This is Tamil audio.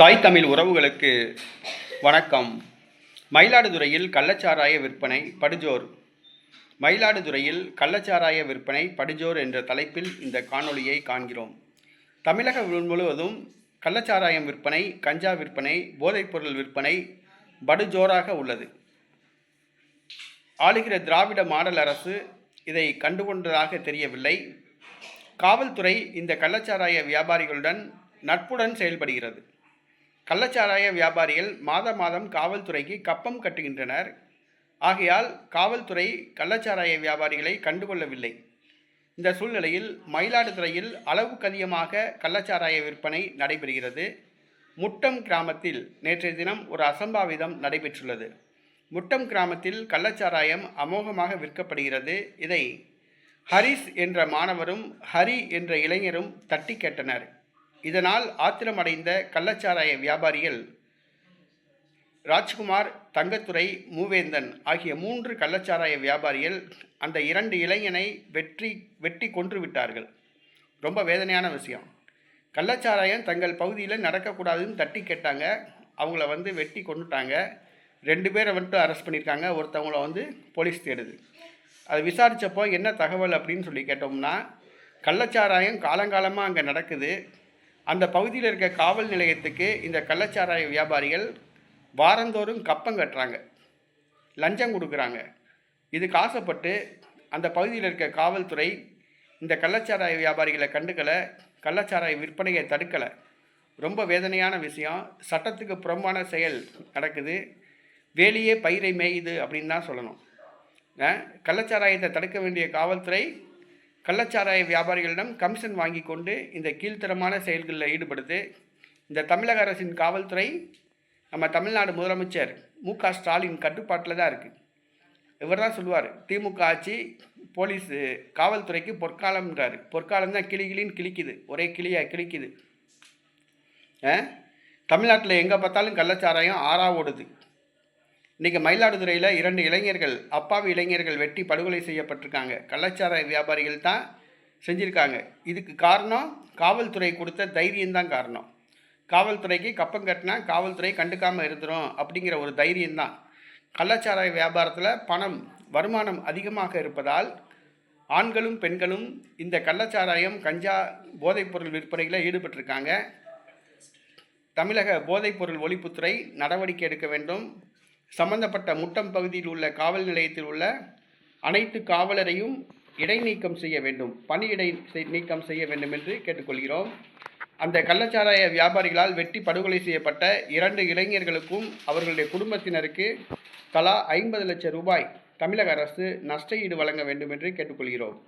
தாய் தமிழ் உறவுகளுக்கு வணக்கம். மயிலாடுதுறையில் கள்ளச்சாராய விற்பனை படுஜோர். மயிலாடுதுறையில் கள்ளச்சாராய விற்பனை படுஜோர் என்ற தலைப்பில் இந்த காணொளியை காண்கிறோம். தமிழக முழுவதும் கள்ளச்சாராயம் விற்பனை கஞ்சா விற்பனை போதைப்பொருள் விற்பனை படுஜோராக உள்ளது. ஆளுகிற திராவிட மாடல் அரசு இதை கண்டுகொண்டதாக தெரியவில்லை. காவல்துறை இந்த கள்ளச்சாராய வியாபாரிகளுடன் நட்புடன் செயல்படுகிறது. கள்ளச்சாராய வியாபாரிகள் மாத மாதம் காவல்துறைக்கு கப்பம் கட்டுகின்றனர். ஆகையால் காவல்துறை கள்ளச்சாராய வியாபாரிகளை கண்டுகொள்ளவில்லை. இந்த சூழ்நிலையில் மயிலாடுதுறையில் அளவுக்கு அதிகமாக கள்ளச்சாராய விற்பனை நடைபெறுகிறது. முட்டம் கிராமத்தில் நேற்றைய தினம் ஒரு அசம்பாவிதம் நடைபெற்றுள்ளது. முட்டம் கிராமத்தில் கள்ளச்சாராயம் அமோகமாக விற்கப்படுகிறது. இதை ஹரிஸ் என்ற மாணவரும் ஹரி என்ற இளைஞரும் தட்டி கேட்டனர். இதனால் ஆத்திரமடைந்த கள்ளச்சாராய வியாபாரிகள் ராஜ்குமார் தங்கத்துரை மூவேந்தன் ஆகிய மூன்று கள்ளச்சாராய வியாபாரிகள் அந்த இரண்டு இளைஞனை வெற்றி வெட்டி கொன்று விட்டார்கள். ரொம்ப வேதனையான விஷயம். கள்ளச்சாராயம் தங்கள் பகுதியில் நடக்கக்கூடாதுன்னு தட்டி கேட்டாங்க. அவங்கள வந்து வெட்டி கொண்டுட்டாங்க ரெண்டு பேரை வந்துட்டு அரெஸ்ட் பண்ணியிருக்காங்க. ஒருத்தவங்கள வந்து போலீஸ் தேடுது. அது விசாரித்தப்போ என்ன தகவல் அப்படின்னு சொல்லி கேட்டோம்னா கள்ளச்சாராயம் காலங்காலமாக அங்கே நடக்குது. அந்த பகுதியில் இருக்க காவல் நிலையத்துக்கு இந்த கள்ளச்சாராய வியாபாரிகள் வாரந்தோறும் கப்பம் கட்டுறாங்க. லஞ்சம் கொடுக்குறாங்க. இதுக்கு ஆசைப்பட்டு அந்த பகுதியில் இருக்க காவல்துறை இந்த கள்ளச்சாராய வியாபாரிகளை கண்டுக்கலை கள்ளச்சாராய விற்பனையை தடுக்கலை. ரொம்ப வேதனையான விஷயம். சட்டத்துக்கு புறம்பான செயல் நடக்குது. வேலியே பயிரை மேயுது அப்படின்னு தான் சொல்லணும். கள்ளச்சாராயத்தை தடுக்க வேண்டிய காவல்துறை கள்ளச்சாராய வியாபாரிகளிடம் கமிஷன் வாங்கி கொண்டு இந்த கீழ்த்தரமான செயல்களில் ஈடுபடுது இந்த தமிழக அரசின் காவல்துறை நம்ம தமிழ்நாடு முதலமைச்சர் மு க ஸ்டாலின் கட்டுப்பாட்டில் தான் இருக்குது இவர் தான் சொல்லுவார் திமுக ஆட்சி போலீஸ் காவல்துறைக்கு பொற்காலம்ன்றாரு. பொற்காலம் தான் கிளி கிளின்னு கிழிக்குது ஒரே கிளியாக கிழிக்குது தமிழ்நாட்டில் எங்கே பார்த்தாலும் கள்ளச்சாராயம் ஆறா ஓடுது. இன்றைக்கி மயிலாடுதுறையில் இரண்டு இளைஞர்கள் அப்பாவி இளைஞர்கள் வெட்டி படுகொலை செய்யப்பட்டிருக்காங்க. கள்ளச்சாராய வியாபாரிகள் தான் செஞ்சுருக்காங்க. இதுக்கு காரணம் காவல்துறை கொடுத்த தைரியம்தான் காரணம். காவல்துறைக்கு கப்பம் கட்டினா காவல்துறை கண்டுக்காமல் இருந்துரும் அப்படிங்கிற ஒரு தைரியம்தான் கள்ளச்சாராய வியாபாரத்தில் பணம் வருமானம் அதிகமாக இருப்பதால் ஆண்களும் பெண்களும் இந்த கள்ளச்சாராயம் கஞ்சா போதைப்பொருள் விற்பனையில் ஈடுபட்டிருக்காங்க. தமிழக போதைப்பொருள் ஒழிப்புத்துறை நடவடிக்கை எடுக்க வேண்டும். சம்பந்தப்பட்ட முட்டம் பகுதியில் உள்ள காவல் நிலையத்தில் உள்ள அனைத்து காவலரையும் இடைநீக்கம் செய்ய வேண்டும். பணி செய்- நீக்கம் செய்ய வேண்டும் என்று கேட்டுக்கொள்கிறோம். அந்த கள்ளச்சாராய வியாபாரிகளால் வெட்டி படுகொலை செய்யப்பட்ட இரண்டு இளைஞர்களுக்கும் அவர்களுடைய குடும்பத்தினருக்கு தலா ஐம்பது லட்சம் ரூபாய் தமிழக அரசு நஷ்ட ஈடு வழங்க வேண்டும் என்று கேட்டுக்கொள்கிறோம்.